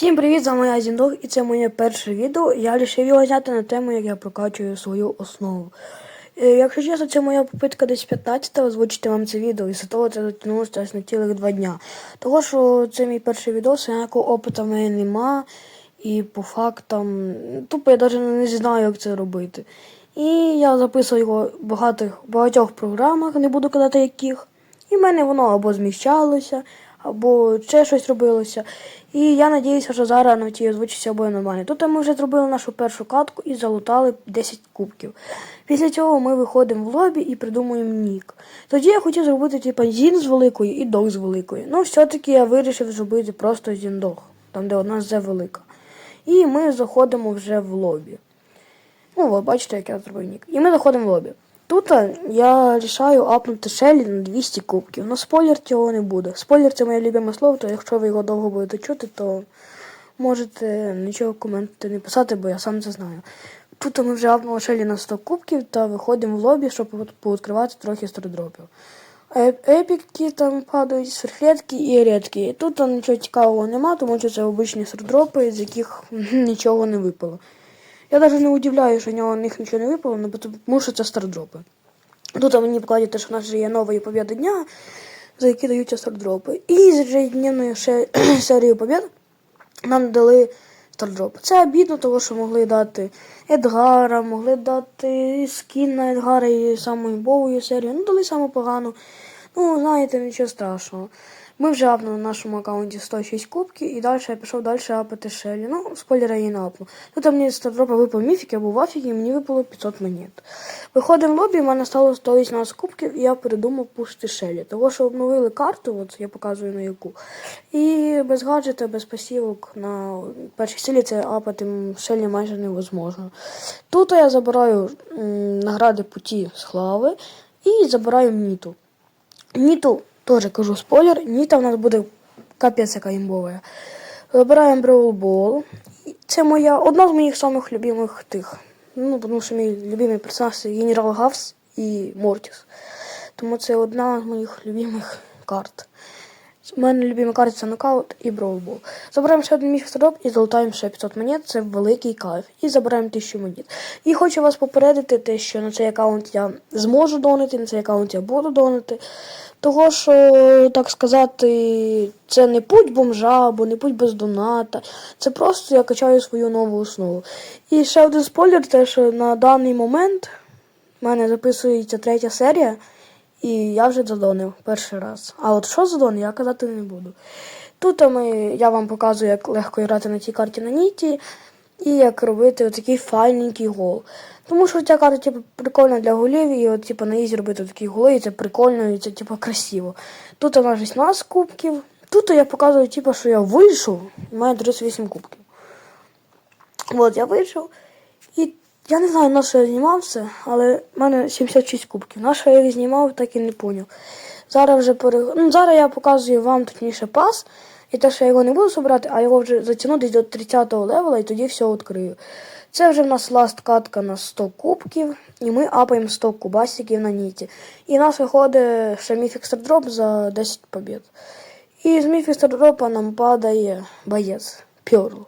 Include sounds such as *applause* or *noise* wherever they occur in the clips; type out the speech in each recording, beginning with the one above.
Всім привіт, з вами я Зіндог, і це моє перше відео. Я вирішив його зняти на тему, як я прокачую свою основу. Е, Якщо чесно, це моя попитка десь 15 озвучити вам це відео, і з того це затягнулося десь на цілих два дня. Того, що це мій перший відео, ніякого опиту в мене нема. І по фактам, тупо я навіть не знаю, як це робити. І я записую його в багатих, багатьох програмах, не буду казати яких. І в мене воно або зміщалося, або ще щось робилося. І я надіюся, що зараз на тій озвучці буде нормально. Тут ми вже зробили нашу першу катку і залутали 10 кубків. Після цього ми виходимо в лобі і придумуємо нік. Тоді я хотів зробити типа зін з великою і дог з великою. Ну, все-таки я вирішив зробити просто зін-дог, там де одна з велика. І ми заходимо вже в лобі. Ну, ви бачите, як я зробив нік. І ми заходимо в лобі. Тут я рішаю апнути Шелі на 200 кубків. Ну, спойлер цього не буде. Спойлер це моє любиме слово, то якщо ви його довго будете чути, то можете нічого коменти не писати, бо я сам це знаю. Тут ми вже апнули Шелі на 100 кубків та виходимо в лобі, щоб от повідкривати трохи стародропів. Е- Епіки там падають, сверхлетки і рідкі. Тут нічого цікавого нема, тому що це обичні стардропи, з яких *laughs* нічого не випало. Я навіть не удивляю, що в нього них нічого не випало, ну, тому що це стардропи. Тут мені покладуть, що в нас вже є нової побіди дня, за які даються стардропи. І з ежедневної ще *clears throat* серії побід нам дали стардропи. Це обідно, тому що могли дати Едгара, могли дати скін на Едгара і самої бової серії. Ну, дали саме погану. Ну, знаєте, нічого страшного. Ми вже апнули на нашому аккаунті 106 кубків і далі я пішов далі апати Шелі. Ну, спойлера я не апну. Тут мені з стардропа випав міфік, я був в афігі, і мені випало 500 монет. Виходимо в лобі, в мене стало 118 кубків, і я придумав пушити Шелі. Того, що обновили карту, от я показую на яку. І без гаджета, без пасівок на першій силі це апати Шелі майже невозможно. Тут я забираю м, награди путі слави і забираю Ніту. Ніту Тоже кажу спойлер, Ніта в нас буде капець яка імбова. Вибираємо Brawl Ball. Це моя одна з моїх самих любимих тих. Ну, тому що мій любимий персонаж це Генерал Гавс і Мортіс. Тому це одна з моїх любимих карт. У мене любима карта це нокаут і Brawl Ball. Забираємо ще один міф і залутаємо ще 500 монет, це великий кайф. І забираємо 1000 монет. І хочу вас попередити, те, що на цей аккаунт я зможу донити, на цей аккаунт я буду донити. Того, що, так сказати, це не путь бомжа або не путь без доната. Це просто я качаю свою нову основу. І ще один спойлер, те, що на даний момент в мене записується третя серія, і я вже задонив перший раз. А от що задонив, я казати не буду. Тут ми, я вам показую, як легко грати на цій карті на Ніті і як робити отакий файненький гол. Тому що ця карта типу, прикольна для голів, і от, типу, на ізі робити такі голи, і це прикольно, і це типу, красиво. Тут у нас 16 кубків. Тут я показую, типу, що я вийшов, і маю 38 кубків. От, я вийшов. І я не знаю, на що я знімався, але в мене 76 кубків. На що я їх знімав, так і не поняв. Зараз вже пере... ну, зараз я показую вам точніше пас. І те, що я його не буду збирати, а його вже затягну десь до 30-го левела і тоді все відкрию. Це вже в нас ласт катка на 100 кубків, і ми апаємо 100 кубасиків на ніті. І в нас виходить ще міфік стардроп за 10 побід. І з міфік стардропа нам падає боєць. Пьорл.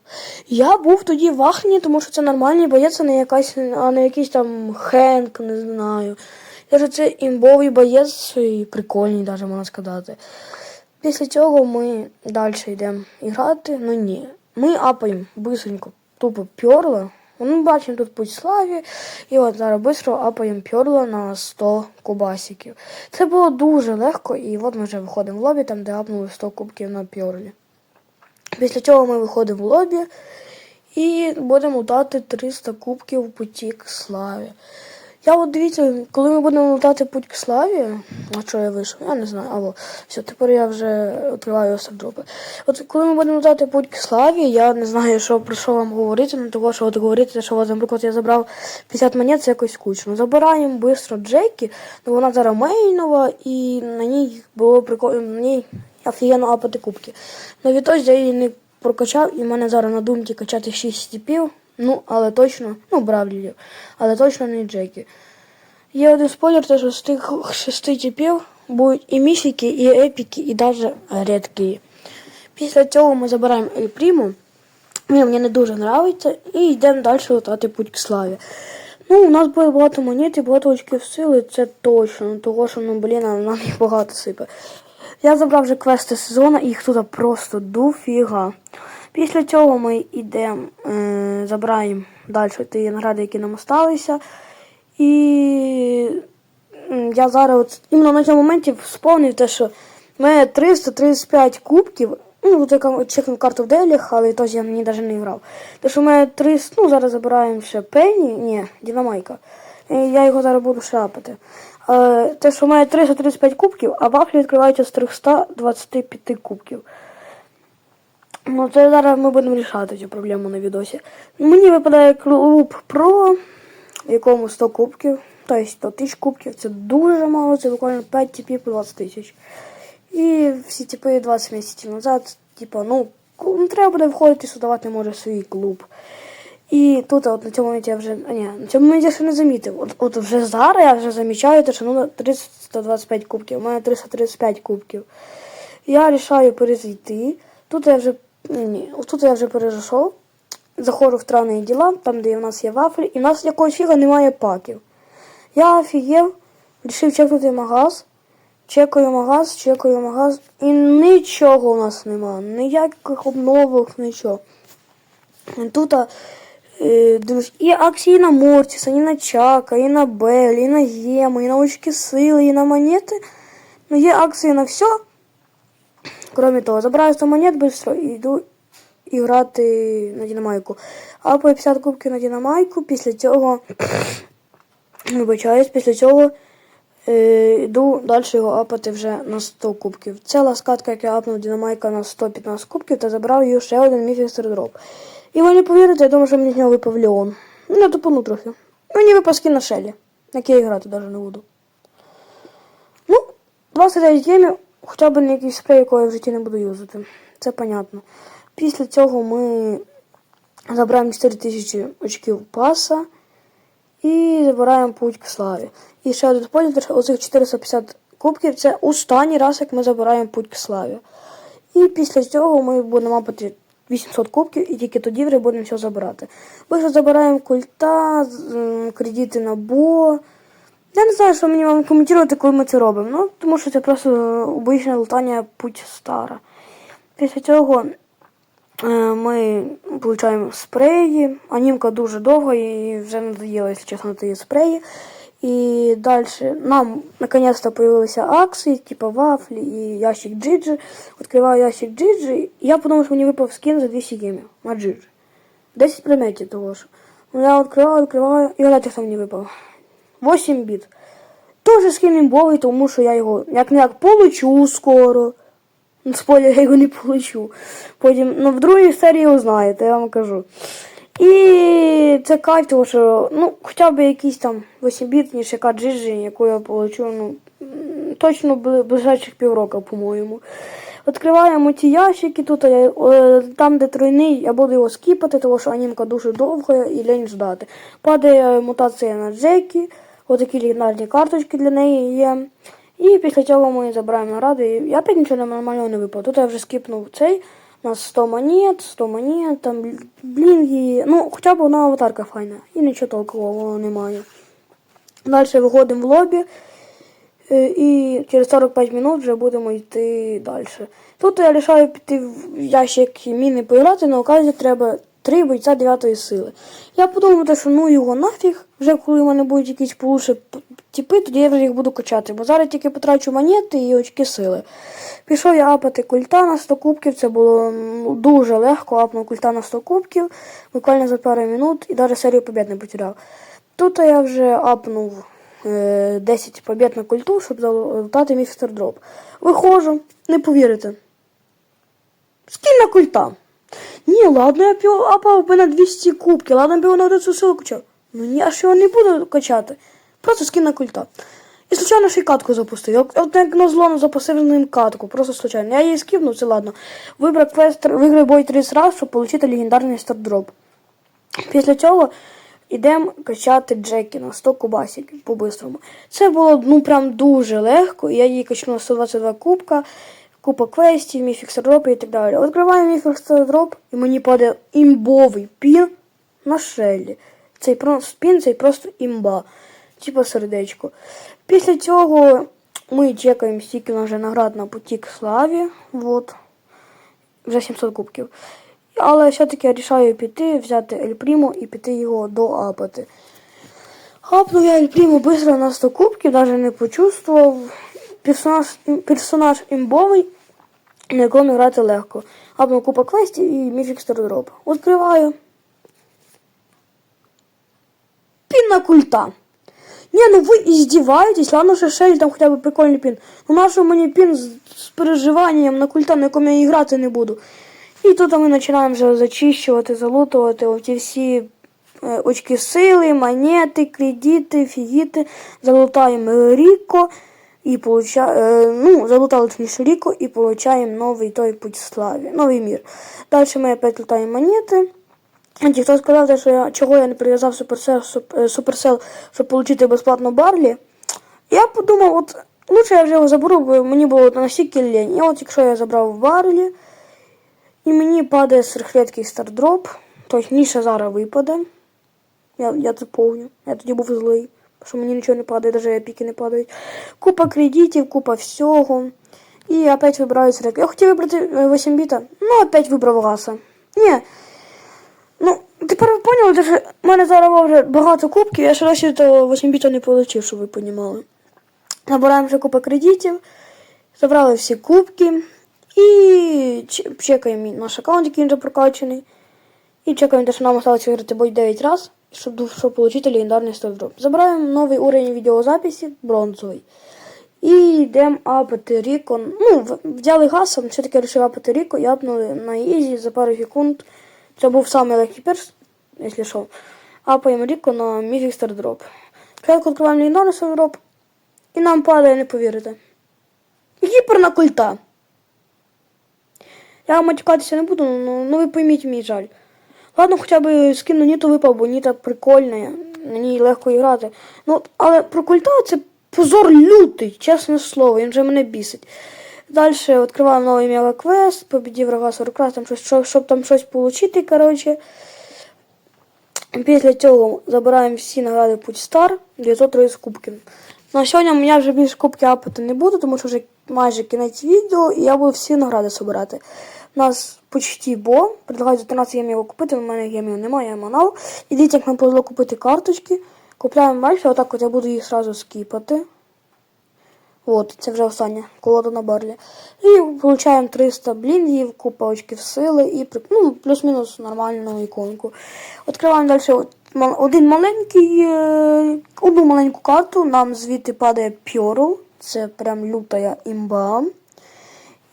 Я був тоді в ахні, тому що це нормальний боєць, а не якась, а не якийсь там хенк, не знаю. Я ж це імбовий боєць і прикольний, навіть можна сказати. Після цього ми далі йдемо грати, ну ні. Ми апаємо бисенько, тупо пьорла. Ми бачимо тут путь славі, і от зараз швидко апаємо пьорла на 100 кубасиків. Це було дуже легко, і от ми вже виходимо в лобі, там де апнули 100 кубків на пьорлі. Після цього ми виходимо в лобі і будемо дати 300 кубків в путі к славі. Я от дивіться, коли ми будемо летати путь к славі, а що я вийшов, я не знаю, або все, тепер я вже відкриваю стардропи. От коли ми будемо летати путь к славі, я не знаю, що про що вам говорити, ну того, що от говорити, що, от, наприклад, я забрав 50 монет, це якось скучно. Забираємо швидко Джекі, ну вона зараз мейнова, і на ній було прикольно, на ній офігенно апати кубки. Ну відтось я її не прокачав, і в мене зараз на думці качати 6 типів. Ну, але точно, ну, бравлів, але точно не Джекі. Є один спойлер, те, що з тих шести типів будуть і міфіки, і епіки, і навіть рідкі. Після цього ми забираємо Ель Приму. Ні, мені не дуже подобається. І йдемо далі летати путь к славі. Ну, у нас буде багато монет і багато очків сили, це точно. Того, що, ну, блін, нам їх багато сипе. Я забрав вже квести сезону, і їх тут просто дофіга. Після цього ми йдемо, е, забираємо далі ті награди, які нам осталися. І я зараз от, іменно на цьому моменті сповнив те, що в мене 335 кубків. Ну, я чекнув карту в делях, але теж я мені навіть не грав. Те, що в мене 300, ну зараз забираємо ще Пенні, ні, Дінамайка. І я його зараз буду шапати. Е, те, що в мене 335 кубків, а вафлі відкриваються з 325 кубків. Ну, це зараз ми будемо рішати цю проблему на відосі. Мені випадає клуб Pro, в якому 100 кубків, тобто 100 тисяч кубків. Це дуже мало, це буквально 5 типів по 20 тисяч. І всі типи 20 місяців назад, типу, ну, треба буде входити, создавати може свій клуб. І тут от на цьому моменті я вже. А ні, на цьому моменті я ще не замітив. От, от вже зараз я вже замічаю, що ну 325 кубків, у мене 335 кубків. Я рішаю перезайти. Тут я вже. Ні, тут я вже перейшов. Заходжу в травні діла, там, де в нас є вафлі, і в нас якогось фіга немає паків. Я офігів, вирішив чекнути магаз. Чекаю магаз, чекаю магаз, і нічого у нас нема. Ніяких обновок, нічого. Тут е, і акції на Мортіса, і на Чака, і на Бель, і на Єма, і на очки сили, і на монети. Ну, є акції на все. Кроме того, забираю 100 монет і йду грати на Дінамайку. А по 50 кубків на Дінамайку, після цього, *coughs* вибачаюсь, після цього е, йду далі його апати вже на 100 кубків. Це ласкатка, як я апнув Дінамайка на 115 кубків та забрав її ще один міфістер дроп. І ви не повірите, я думаю, що мені з нього випав Леон. Ну, тупану трохи. Мені випав скін на Шелі, який я грати навіть не буду. Ну, 29 геймів, хоча б не якийсь спрей, якого я в житті не буду юзати. Це понятно. Після цього ми забираємо 4000 очків паса і забираємо путь к славі. І ще один спойлер, оцих 450 кубків це останній раз, як ми забираємо путь к славі. І після цього ми будемо мапати 800 кубків і тільки тоді вже будемо все забирати. Ми ще забираємо культа, кредити на бо. Я не знаю, що мені вам коментувати, коли ми це робимо. Ну, тому що це просто обичне лутання путь стара. Після цього е, ми отримуємо спреї. Анімка дуже довга і вже надоїло, якщо чесно, ті спреї. І далі нам наконец-то появилися акції, типу вафлі і ящик джиджи. Відкриваю ящик джиджи. І я подумав, що мені випав скін за 200 гемів на джиджи. 10 предметів того ж. Ну, Я відкриваю, відкриваю, і гадайте, що мені випав. 8 біт. Тоже скін імбовий, тому що я його як не як получу скоро. Ну, Спойлер, я його не получу. Потім, ну, в другій серії його знаєте, я вам кажу. І це кайф, тому що, ну, хоча б якийсь там 8-бітніше каджиджі, яку я получу, ну, точно бли- ближайших півроку, по-моєму. Відкриваємо ті ящики тут, я, е, там, де тройний, я буду його скіпати, тому що анімка дуже довга і лень ждати. Падає мутація на Джекі, отакі легендарні карточки для неї є. І після цього ми забираємо наради. І я опять нічого нормального не випав. Тут я вже скіпнув цей. У нас 100 монет, 100 монет, там блінги. Ну, хоча б одна аватарка файна. І нічого толкового немає. Далі виходимо в лобі. Е, І через 45 минут вже будемо йти далі. Тут я рішаю піти в ящик міни поіграти, на оказі треба 3 бойця 9 сили. Я подумав, що ну його нафіг, вже коли в мене будуть якісь получше типи, тоді я вже їх буду качати, бо зараз тільки потрачу монети і очки сили. Пішов я апати культа на 100 кубків, це було дуже легко, апнув культа на 100 кубків, буквально за пару минут і навіть серію побід не потеряв. Тут я вже апнув е, 10 побід на культу, щоб залутати містер дроп. Виходжу, не повірите. Скін на культа. Ні, ладно, я пів апав би на 200 кубків, ладно, би на цю силу качав. Ну ні, я ж його не буду качати. Просто скін на культа. І случайно ще й катку запустив. От як на зло запустив з ним катку, просто случайно. Я її скіпнув, це ладно. Вибрав квест, виграв бой 30 разів, щоб отримати легендарний стардроп. Після цього йдемо качати Джекі на 100 кубасиків по-бистрому. Це було ну прям дуже легко. Я її качнув на 122 кубка. Купа квестів, міфікс дропи і так далі. Відкриваю міфікс дроп, і мені падає імбовий пін на шелі. Цей пін, цей просто імба. Типа сердечко. Після цього ми чекаємо, скільки нам вже наград на потік славі. Вот. Вже 700 кубків. Але все-таки я рішаю піти, взяти Ель Прімо і піти його доапати. Хапнув я Ель Прімо швидко на 100 кубків, навіть не почувствував. Персонаж, персонаж імбовий, на якому грати легко. Хапнув купа квестів і міфік стардроп. Відкриваю. Пін на культа. Ні, ну ви іздіваєтесь, ладно, що шель там хоча б прикольний пін. Ну нащо мені пін з, з переживанням на культа, на якому я і грати не буду. І тут ми починаємо вже зачищувати, залутувати оті всі е, очки сили, монети, кредити, фігіти. Залутаємо Ріко і получа... е, ну, залутали точніше Ріко і получаємо новий той путь славі, новий мір. Далі ми опять лутаємо монети. Ті, хто сказав, що я, чого я не прив'язав Supercell, суп, е, Supercell, щоб отримати безплатно Барлі, я подумав, от лучше я вже його заберу, бо мені було настільки лень. І от якщо я забрав Барлі, і мені падає сверхрідкий стардроп, точніше зараз випаде. Я, я це помню. Я тоді був злий, що мені нічого не падає, навіть епіки не падають. Купа кредитів, купа всього. І опять вибираю срек. Я хотів вибрати е, 8 біта, ну опять вибрав гаса. Ні. Ну, тепер ви поняли, що в мене зараз вже багато кубків, я ще досі того 8 біта не отримав, щоб ви розуміли. Набираємо вже купа кредитів, забрали всі кубки і чекаємо наш аккаунт, який вже прокачаний. І чекаємо, що нам осталось виграти бой 9 щоб, щоб отримати легендарний стардроп. Забираємо новий уровень відеозаписі, бронзовий. І йдемо апати Ріко. Ну, взяли гасом, все-таки вирішив апати Ріко і апнули на Ізі за пару секунд. Це був самий легкий перс, якщо що. Апаємо Ріко на Міфік Стардроп. Спочатку відкриваємо легендарний стардроп. І нам падає, не повірите. Гіпер на культа. Я вам матюкатися не буду, ну, ну ви пойміть мій жаль. Ладно, хоча б скин на Ніту випав, бо Ніта прикольна, на ній легко грати. Ну, але про культа це позор лютий, чесне слово, він вже мене бісить. Далі відкриваємо новий мега-квест, побідів врага 40 раз, там щось, щоб, щоб там щось отримати, коротше. Після цього забираємо всі награди Путь Стар, 930 кубків. На сьогодні я вже більше кубки апати не буду, тому що вже майже кінець відео, і я буду всі награди збирати. У нас почти бо. Предлагаю за 13 гемів його купити, у мене гемів немає, я манав. Ідіть, як нам повезло купити карточки. Купляємо бальфі, отак от я буду їх одразу скіпати. От, це вже остання колода на барлі. І получаємо 300 блінгів, купа очків сили і ну, плюс-мінус нормальну іконку. Відкриваємо далі один маленький, е, одну маленьку карту. Нам звідти падає Пьорл. Це прям лютая імба.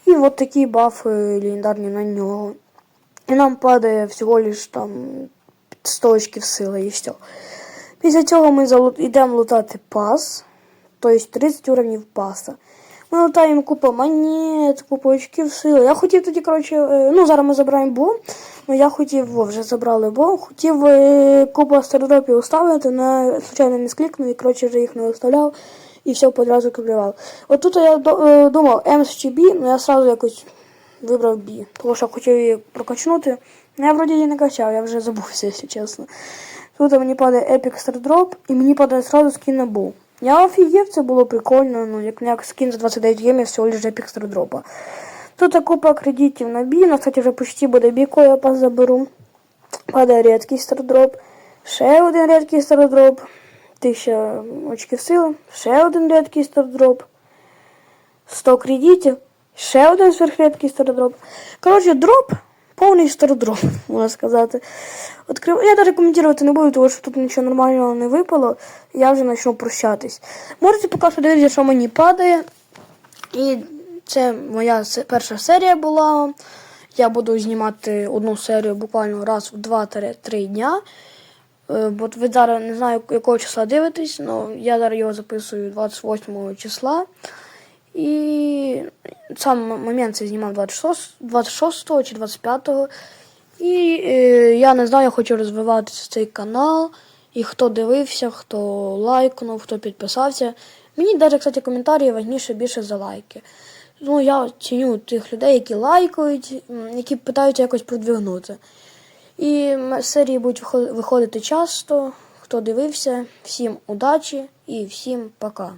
І от такі бафи легендарні на нього. І нам падає всього лиш там 100 очків сили і все. Після цього ми йдемо лутати пас, тобто 30 уровнів паса. Ми лутаємо купу монет, купу очків сили. Я хотів тоді, коротше, е, ну зараз ми забираємо бо, ну я хотів, о, вже забрали бо, хотів е, купу стардропів уставити, але случайно не склікнув і коротше вже їх не виставляв і все подразу копіював. От тут я е, думав Емс чи Бі, але я сразу якось вибрав Бі, тому що хотів її прокачнути. Ну, я вроді її не качав, я вже забувся, якщо чесно. Тут мені падає Epic Stardrop і мені падає сразу скін на Бу. Я офігів, це було прикольно, ну як як скін за 29 гемів всього лиш Epic Stardrop. Тут купа кредитів на Бі, на кстати, вже почти буде Біко, я пас заберу. Падає рідкий стардроп. Ще один рідкий стардроп. 1000 очків сили. Ще один рідкий стардроп. 100 кредитів. Ще один сверхрідкий стардроп. Коротше, дроп. Повний стардроп, можна сказати. Открив... Я навіть коментувати не буду, тому що тут нічого нормального не випало. Я вже почну прощатись. Можете поки що дивитися, що мені падає. І це моя перша серія була. Я буду знімати одну серію буквально раз в 2-3 дня. Е, Бо ви зараз не знаю, якого числа дивитесь, але я зараз його записую 28 числа. І сам момент це знімав 26, 26 чи 25. І е, я не знаю, я хочу розвивати цей канал. І хто дивився, хто лайкнув, хто підписався. Мені навіть, кстати, коментарі важніше більше за лайки. Ну, я ціню тих людей, які лайкають, які питаються якось продвигнути. І серії будуть виход- виходити часто. Хто дивився, всім удачі і всім пока.